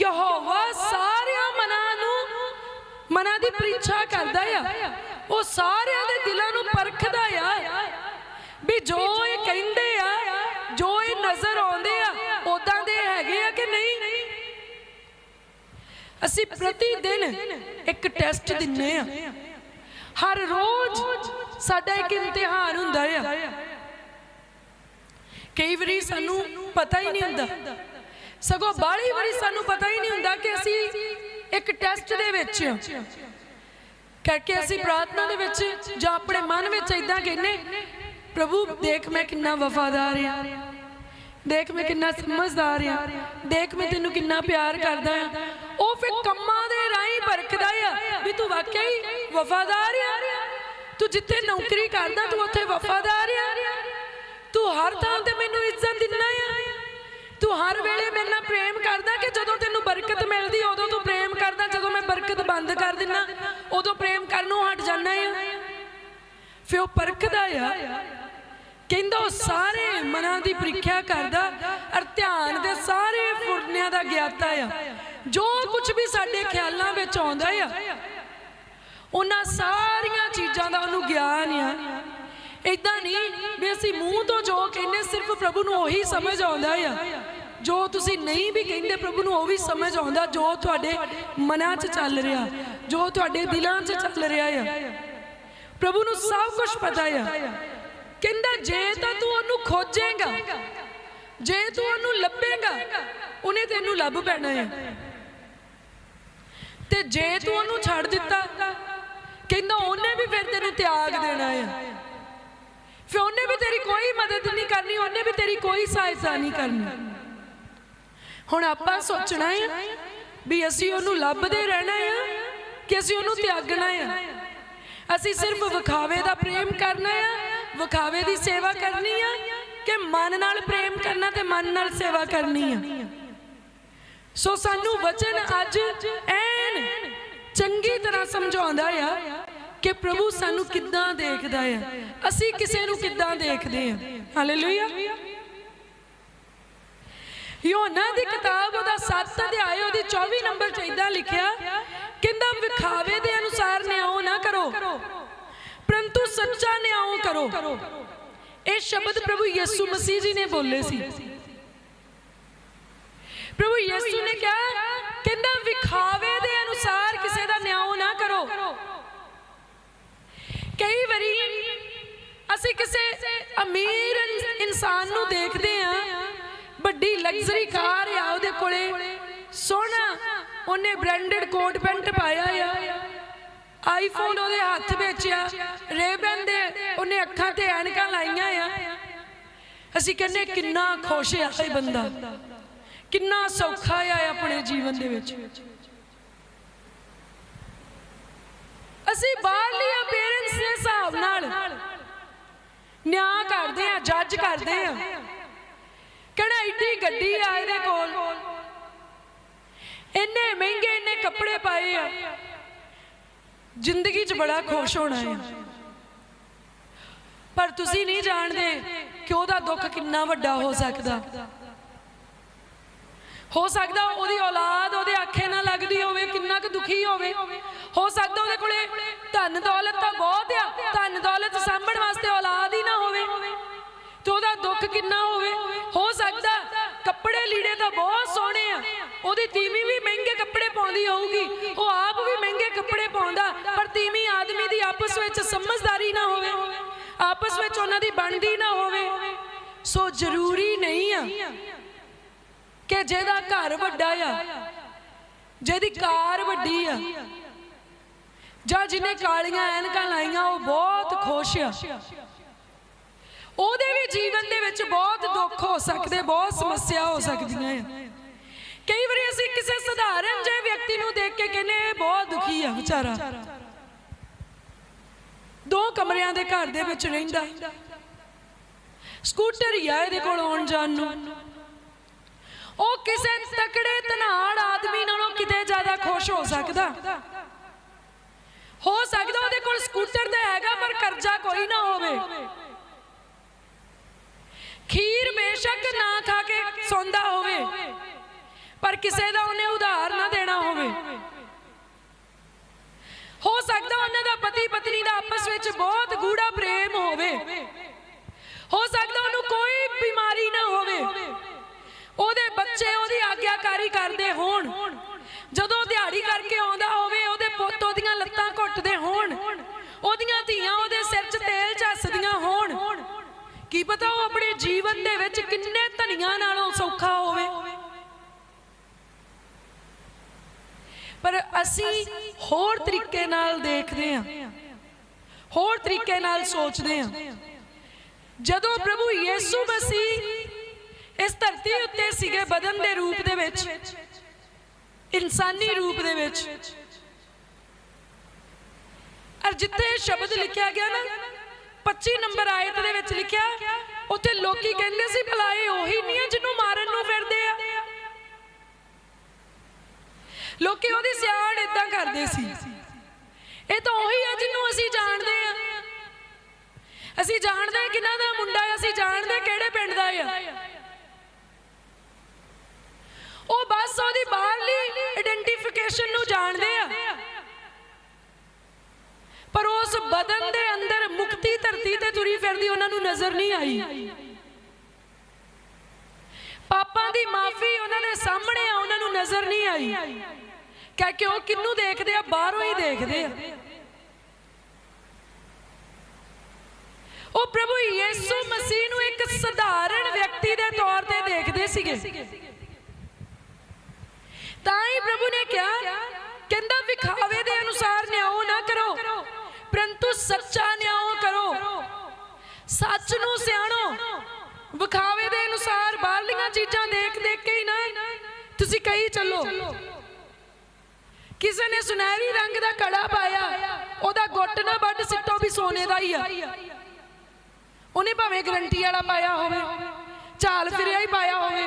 ਯਹੋਵਾ ਸਾਰਿਆਂ ਮਨਾਂ ਨੂੰ ਮਨਾਂ ਦੀ ਪ੍ਰੀਖਿਆ ਕਰਦਾ ਆ। ਉਹ ਸਾਰਿਆਂ ਦੇ ਦਿਲਾਂ ਨੂੰ ਪਰਖਦਾ ਆ ਵੀ ਜੋ ਇਹ ਕਹਿੰਦੇ ਆ ਜੋ ਇਹ ਨਜ਼ਰ ਆਉਂਦੇ ਆ ਉਦਾਂ ਦੇ ਹੈਗੇ ਆ ਕਿ ਨਹੀਂ? ਅਸੀਂ ਪ੍ਰਤੀ ਦਿਨ ਇੱਕ ਟੈਸਟ ਦਿੰਨੇ ਆ। ਹਰ ਰੋਜ਼ ਸਾਡਾ ਇੱਕ ਇਮਤਿਹਾਨ ਹੁੰਦਾ ਆ। ਕਈ ਵਾਰੀ ਸਾਨੂੰ ਪਤਾ ਹੀ ਨਹੀਂ ਹੁੰਦਾ। ਸਗੋਂ ਬਾਹਲੀ ਵਾਰੀ ਸਾਨੂੰ ਪਤਾ ਹੀ ਨਹੀਂ ਹੁੰਦਾ ਕਿ ਅਸੀਂ ਇੱਕ ਟੈਸਟ ਦੇ ਵਿੱਚ। ਕਰਕੇ ਅਸੀਂ ਪ੍ਰਾਰਥਨਾ ਦੇ ਵਿੱਚ ਜਾਂ ਆਪਣੇ ਮਨ ਵਿੱਚ ਇਦਾਂ ਕਹਿੰਨੇ ਪ੍ਰਭੂ ਦੇਖ ਮੈਂ ਕਿੰਨਾ ਵਫਾਦਾਰ ਆ ਦੇਖ ਮੈਂ ਕਿੰਨਾ ਸਮਝਦਾਰ ਆ ਦੇਖ ਮੈਂ ਤੈਨੂੰ ਕਿੰਨਾ ਪਿਆਰ ਕਰਦਾ ਆ ਉਹ ਫਿਰ ਕੰਮਾਂ ਦੇ ਰਾਹੀਂ ਪਰਖਦਾ ਆ ਵੀ ਤੂੰ ਵਾਕਈ ਵਫਾਦਾਰ ਆ। ਤੂੰ ਜਿੱਥੇ ਨੌਕਰੀ ਕਰਦਾ ਤੂੰ ਉੱਥੇ ਵਫਾਦਾਰ ਆ। ਜਦੋਂ ਤੈਨੂੰ ਬਰਕਤ ਮਿਲਦੀ, ਉਦੋਂ ਤੂੰ ਪ੍ਰੇਮ ਕਰਦਾ। ਜਦੋਂ ਮੈਂ ਬਰਕਤ ਬੰਦ ਕਰ ਦਿੰਦਾ ਉਦੋਂ ਪ੍ਰੇਮ ਕਰਨੋਂ ਹਟ ਜਾਂਦਾ ਆ। ਫਿਰ ਉਹ ਪਰਖਦਾ ਆ, ਕਹਿੰਦਾ ਉਹ ਸਾਰੇ ਮਨਾਂ ਦੀ ਪ੍ਰੀਖਿਆ ਕਰਦਾ ਅਰ ਧਿਆਨ ਦੇ ਸਾਰੇ ਫੁਰਨਿਆਂ ਦਾ ਗਿਆਤਾ ਆ। ਜੋ ਕੁਝ ਵੀ ਸਾਡੇ ਖਿਆਲਾਂ ਵਿੱਚ ਆਉਂਦਾ ਆ, ਉਹਨਾਂ ਸਾਰੀਆਂ ਚੀਜ਼ਾਂ ਦਾ ਉਹਨੂੰ ਗਿਆਨ ਆ। ਇਦਾਂ ਨਹੀਂ ਵੀ ਅਸੀਂ ਮੂੰਹ ਤੋਂ ਜੋ ਕਹਿੰਦੇ, ਸਿਰਫ ਪ੍ਰਭੂ ਨੂੰ ਉਹੀ ਸਮਝ ਆਉਂਦਾ ਆ। ਜੋ ਤੁਸੀਂ ਨਹੀਂ ਵੀ ਕਹਿੰਦੇ ਪ੍ਰਭੂ ਨੂੰ, ਉਹ ਵੀ ਸਮਝ ਆਉਂਦਾ ਜੋ ਤੁਹਾਡੇ ਮਨਾਂ 'ਚ ਚੱਲ ਰਿਹਾ, ਜੋ ਤੁਹਾਡੇ ਦਿਲਾਂ 'ਚ ਚੱਲ ਰਿਹਾ ਆ। ਪ੍ਰਭੂ ਨੂੰ ਸਭ ਕੁਝ ਪਤਾ ਆ। ਕਹਿੰਦਾ, ਜੇ ਤਾਂ ਤੂੰ ਉਹਨੂੰ ਖੋਜੇਗਾ, ਜੇ ਤੂੰ ਉਹਨੂੰ ਲੱਭੇਗਾ, ਉਹਨੇ ਤੈਨੂੰ ਲੱਭ ਪੈਣਾ ਆ। ਤੇ ਜੇ ਤੂੰ ਉਹਨੂੰ ਛੱਡ ਦਿੱਤਾ, ਕਹਿੰਦਾ, ਉਹਨੇ ਵੀ ਫਿਰ ਤੈਨੂੰ ਤਿਆਗ ਦੇਣਾ ਆ। ਫਿਰ ਉਹਨੇ ਵੀ ਤੇਰੀ ਕੋਈ ਮਦਦ ਨਹੀਂ ਕਰਨੀ, ਉਹਨੇ ਵੀ ਤੇਰੀ ਕੋਈ ਸਹਾਇਤਾ ਨਹੀਂ ਕਰਨੀ। ਹੁਣ ਆਪਾਂ ਸੋਚਣਾ ਆ ਵੀ ਅਸੀਂ ਉਹਨੂੰ ਲੱਭਦੇ ਰਹਿਣਾ ਆ ਕਿ ਅਸੀਂ ਉਹਨੂੰ ਤਿਆਗਣਾ ਆ। ਅਸੀਂ ਸਿਰਫ ਵਿਖਾਵੇ ਦਾ ਪ੍ਰੇਮ ਕਰਨਾ ਆ, ਵਿਖਾਵੇ ਦੀ ਸੇਵਾ ਕਰਨੀ ਆ ਕਿ ਮਨ ਨਾਲ ਪ੍ਰੇਮ ਕਰਨਾ ਤੇ ਮਨ ਨਾਲ ਸੇਵਾ ਕਰਨੀ ਆ। ਸੋ ਸਾਨੂੰ ਵਚਨ ਅੱਜ ਐਨ ਚੰਗੀ ਤਰ੍ਹਾਂ ਸਮਝਾਉਂਦਾ ਆ ਕਿ ਪ੍ਰਭੂ ਸਾਨੂੰ ਕਿੱਦਾਂ ਦੇਖਦਾ ਆ। ਅਸੀਂ ਕਿਸੇ ਨੂੰ ਕਿੱਦਾਂ ਦੇਖਦੇ ਆ। ਹਾਲੇਲੂਇਆ ਯੋਨਾ ਦੀ ਕਿਤਾਬ ਉਹਦਾ 7 ਅਧਿਆਇ ਉਹਦੀ 24 ਨੰਬਰ ਚ ਇਦਾਂ ਲਿਖਿਆ, ਕਹਿੰਦਾ ਵਿਖਾਵੇ ਦੇ ਅਨੁਸਾਰ ਨਿਆਓ ਨਾ ਕਰੋ, ਪਰੰਤੂ ਸੱਚਾ ਨਿਆਓ ਕਰੋ। ਇਹ ਸ਼ਬਦ ਪ੍ਰਭੂ ਯਿਸੂ ਮਸੀਹ ਜੀ ਨੇ ਬੋਲੇ ਸੀ। ਪ੍ਰਭੂ ਯਿਸੂ ਨੇ ਕਿਹਾ, ਕਹਿੰਦਾ ਵਿਖਾਵੇ ਦੇ ਅਨੁਸਾਰ ਕਿਸੇ ਦਾ ਨਿਆਂ ਨਾ ਕਰੋ। ਕਈ ਵਾਰੀ ਅਸੀਂ ਕਿਸੇ ਅਮੀਰ ਇਨਸਾਨ ਨੂੰ ਦੇਖਦੇ ਆ ਵੱਡੀ ਲਗਜ਼ਰੀ ਕਾਰ ਆ ਉਹਦੇ ਕੋਲੇ। ਸੋਹਣਾ, ਉਹਨੇ ਬ੍ਰਾਂਡਡ ਕੋਟ ਪੈਂਟ ਪਾਇਆ ਆ। ਆਈਫੋਨ ਉਹਦੇ ਹੱਥ ਵਿੱਚ ਆ। ਰੇਬਨ ਦੇ ਉਹਨੇ ਅੱਖਾਂ ਤੇ ਐਨਕਾਂ ਲਾਈਆਂ ਆ। ਅਸੀਂ ਕਹਿੰਦੇ, ਕਿੰਨਾ ਖੁਸ਼ ਆ ਇਹ ਬੰਦਾ। ਕਿੰਨਾ ਸੌਖਾ ਆ ਆਪਣੇ ਜੀਵਨ ਦੇ ਵਿੱਚ। ਅਸੀਂ ਬਾਹਰਲੀਆਂ ਪੇਰੈਂਟਸ ਦੇ ਹਿਸਾਬ ਨਾਲ ਨਿਆਂ ਕਰਦੇ ਆ ਜੱਜ ਕਰਦੇ ਆ। ਕਿਹੜਾ ਇੱਡੀ ਗੱਡੀ ਆ ਇਹਦੇ ਕੋਲ। ਇੰਨੇ ਮਹਿੰਗੇ ਇੰਨੇ ਕੱਪੜੇ ਪਾਏ ਆ। ਜ਼ਿੰਦਗੀ 'ਚ ਬੜਾ ਖੁਸ਼ ਹੋਣਾ ਹੈ ਪਰ ਤੁਸੀਂ ਨਹੀਂ ਜਾਣਦੇ ਕਿ ਉਹਦਾ ਦੁੱਖ ਕਿੰਨਾ ਵੱਡਾ ਹੋ ਸਕਦਾ। ਹੋ ਸਕਦਾ ਉਹਦੀ ਔਲਾਦ ਉਹਦੇ ਅੱਖੇ ਨਾ ਲੱਗਦੀ ਹੋਵੇ, ਕਿੰਨਾ ਕੁ ਦੁਖੀ ਹੋਵੇ। ਹੋ ਸਕਦਾ ਉਹਦੇ ਕੋਲੇ ਧਨ ਦੌਲਤ ਤਾਂ ਬਹੁਤ ਆ। ਧਨ ਦੌਲਤ ਸਾਂਭਣ ਵਾਸਤੇ ਔਲਾਦ ਹੀ ਨਾ ਹੋਵੇ। ਤੇ ਉਹਦਾ ਦੁੱਖ ਕਿੰਨਾ ਹੋਵੇ ਹੋ ਸਕਦਾ ਕੱਪੜੇ ਲੀੜੇ ਤਾਂ ਬਹੁਤ ਸੋਹਣੇ ਆ। ਉਹਦੀ ਤੀਵੀਂ ਵੀ ਮਹਿੰਗੇ ਕੱਪੜੇ ਪਾਉਂਦੀ ਹੋਊਗੀ। ਉਹ ਆਪ ਵੀ ਮਹਿੰਗੇ ਕੱਪੜੇ ਪਾਉਂਦਾ, ਪਰ ਤੀਵੀਂ ਆਦਮੀ ਦੀ ਆਪਸ ਵਿੱਚ ਸਮਝਦਾਰੀ ਨਾ ਹੋਵੇ। ਆਪਸ ਵਿੱਚ ਉਹਨਾਂ ਦੀ ਬਣਦੀ ਨਾ ਹੋਵੇ। ਸੋ ਜ਼ਰੂਰੀ ਨਹੀਂ ਆ ਕਿ ਜਿਹਦਾ ਘਰ ਵੱਡਾ ਆ, ਜਿਹਦੀ ਕਾਰ ਵੱਡੀ ਆ, ਜਾਂ ਜਿਹਨੇ ਕਾਲੀਆਂ ਐਨਕਾਂ ਲਾਈਆਂ, ਉਹ ਬਹੁਤ ਖੁਸ਼ ਆ। ਉਹਦੇ ਵੀ ਜੀਵਨ ਦੇ ਵਿੱਚ ਬਹੁਤ ਦੁੱਖ ਹੋ ਸਕਦੇ, ਬਹੁਤ ਸਮੱਸਿਆ ਹੋ ਸਕਦੀਆਂ ਆ ਕਈ ਵਾਰੀ ਅਸੀਂ ਕਿਸੇ ਸਧਾਰਨ ਜਿਹੇ ਵਿਅਕਤੀ ਨੂੰ ਦੇਖ ਕੇ ਕਹਿੰਦੇ ਬਹੁਤ ਦੁਖੀ ਆ ਵਿਚਾਰਾ। ਦੋ ਕਮਰਿਆਂ ਦੇ ਘਰ ਦੇ ਵਿੱਚ ਰਹਿੰਦਾ। ਸਕੂਟਰ ਹੀ ਆ ਇਹਦੇ ਕੋਲ ਆਉਣ ਜਾਣ ਨੂੰ। ਉਹ ਕਿਸੇ ਤਕੜੇ ਧਨਾੜ ਆਦਮੀ ਨਾਲੋਂ ਕਿਤੇ ਜ਼ਿਆਦਾ ਖੁਸ਼ ਹੋ ਸਕਦਾ। ਹੋ ਸਕਦਾ ਉਹਦੇ ਕੋਲ ਸਕੂਟਰ ਤਾਂ ਹੈਗਾ, ਪਰ ਕਰਜ਼ਾ ਕੋਈ ਨਾ ਹੋਵੇ। ਖੀਰ ਬੇਸ਼ੱਕ ਨਾ ਖਾ ਕੇ ਸੌਂਦਾ ਹੋਵੇ, ਪਰ ਕਿਸੇ ਦਾ ਉਹਨੇ ਉਧਾਰ ਨਾ ਦੇਣਾ ਹੋਵੇ। ਹੋ ਸਕਦਾ ਉਹਨਾਂ ਦਾ ਪਤੀ ਪਤਨੀ ਦਾ ਆਪਸ ਵਿੱਚ ਬਹੁਤ ਗੂੜਾ ਪ੍ਰੇਮ ਹੋਵੇ। ਹੋ ਸਕਦਾ ਉਹਨੂੰ ਕੋਈ ਬਿਮਾਰੀ ਨਾ ਹੋਵੇ। ਉਹਦੇ ਬੱਚੇ ਉਹਦੀ ਆਗਿਆਕਾਰੀ ਕਰਦੇ ਹੋਣ। ਜਦੋਂ ਦਿਹਾੜੀ ਕਰਕੇ ਆਉਂਦਾ ਹੋਵੇ, ਉਹਦੇ ਪੁੱਤ ਉਹਦੀਆਂ ਲੱਤਾਂ ਘੁੱਟਦੇ ਹੋਣ। ਉਹਦੀਆਂ ਧੀਆਂ ਉਹਦੇ ਕੀ ਪਤਾ ਉਹ ਆਪਣੇ ਜੀਵਨ ਦੇ ਵਿੱਚ ਕਿੰਨੇ ਧਨੀਆਂ ਨਾਲੋਂ ਸੌਖਾ ਹੋਵੇ? ਪਰ ਅਸੀਂ ਹੋਰ ਤਰੀਕੇ ਨਾਲ ਦੇਖਦੇ ਹਾਂ। ਹੋਰ ਤਰੀਕੇ ਨਾਲ ਸੋਚਦੇ ਹਾਂ। ਜਦੋਂ ਪ੍ਰਭੂ ਯੀਸੂ ਮਸੀਹ ਇਸ ਧਰਤੀ ਉੱਤੇ ਸੀਗੇ ਬਦਨ ਦੇ ਰੂਪ ਦੇ ਵਿੱਚ, ਇਨਸਾਨੀ ਰੂਪ ਦੇ ਵਿੱਚ ਅਰ ਜਿੱਥੇ ਸ਼ਬਦ ਲਿਖਿਆ ਗਿਆ ਨਾ 25 ਨੰਬਰ ਆਇਤ ਦੇ ਵਿੱਚ ਲਿਖਿਆ, ਉੱਥੇ ਲੋਕੀ ਕਹਿੰਦੇ ਸੀ ਭਲਾ ਉਹੀ ਨਹੀਂ ਹੈ ਜਿਹਨੂੰ ਮਾਰਨ ਨੂੰ ਫਿਰਦੇ ਆ। ਲੋਕੀ ਉਹਦੀ ਸਿਆਣ ਇਦਾਂ ਕਰਦੇ ਸੀ। ਇਹ ਤਾਂ ਉਹੀ ਹੈ ਜਿਹਨੂੰ ਅਸੀਂ ਜਾਣਦੇ ਆ। ਅਸੀਂ ਜਾਣਦੇ ਹਾਂ ਕਿਹਨਾਂ ਦਾ ਮੁੰਡਾ ਹੈ, ਅਸੀਂ ਜਾਣਦੇ ਕਿਹੜੇ ਪਿੰਡ ਦਾ ਹੈ। ਉਹ ਬਸ ਉਹਦੀ ਬਾਹਰਲੀ ਆਇਡੈਂਟੀਫਿਕੇਸ਼ਨ ਨੂੰ ਜਾਣਦੇ ਆ। ਪਰ ਉਸ ਬਦਨ ਦੇ ਅੰਦਰ ਮੁਕਤੀ ਧਰਤੀ ਤੇ ਤੁਰੀ ਫਿਰਦੀ ਉਹਨਾਂ ਨੂੰ ਨਜ਼ਰ ਨਹੀਂ ਆਈ। ਪਾਪਾਂ ਦੀ ਮਾਫੀ ਉਹਨਾਂ ਦੇ ਸਾਹਮਣੇ ਆ, ਉਹਨਾਂ ਨੂੰ ਨਜ਼ਰ ਨਹੀਂ ਆਈ। ਕਿਆ ਕਿ ਉਹ ਕਿੰਨੂੰ ਦੇਖਦੇ ਆ? ਬਾਹਰੋਂ ਹੀ ਦੇਖਦੇ ਆ। ਉਹ ਪ੍ਰਭੂ ਯੀਸੂ ਮਸੀਹ ਨੂੰ ਇੱਕ ਸਧਾਰਨ ਵਿਅਕਤੀ ਦੇ ਤੌਰ ਤੇ ਦੇਖਦੇ ਸੀਗੇ। ਤਾਂ ਹੀ ਪ੍ਰਭੂ ਨੇ ਕਿਹਾ, ਕਹਿੰਦਾ, ਵਿਖਾਵੇ ਦੇ ਅਨੁਸਾਰ ਨਿਆਓ ਨਾ ਕਰੋ, ਪਰੰਤੂ ਸੱਚਾ ਸੱਚ ਨੂੰ ਸਿਆਣੋ। ਵਿਖਾਵੇ ਦੇ ਅਨੁਸਾਰ ਬਾਹਰਲੀਆਂ ਚੀਜ਼ਾਂ ਦੇਖ ਦੇਖ ਕੇ ਹੀ ਨਾ ਤੁਸੀਂ ਕਹੀ ਚੱਲੋ। ਕਿਸੇ ਨੇ ਸੁਨਹਿਰੀ ਰੰਗ ਦਾ ਕੜਾ ਪਾਇਆ, ਉਹਦਾ ਗੁੱਟ ਨਾ ਵੱਢ, ਸਿੱਟੋ ਵੀ ਸੋਨੇ ਦਾ ਹੀ ਆ। ਉਹਨੇ ਭਾਵੇਂ ਗਰੰਟੀ ਵਾਲਾ ਪਾਇਆ ਹੋਵੇ ਚਾਲ ਫਿਰਿਆ ਹੀ ਪਾਇਆ ਹੋਵੇ।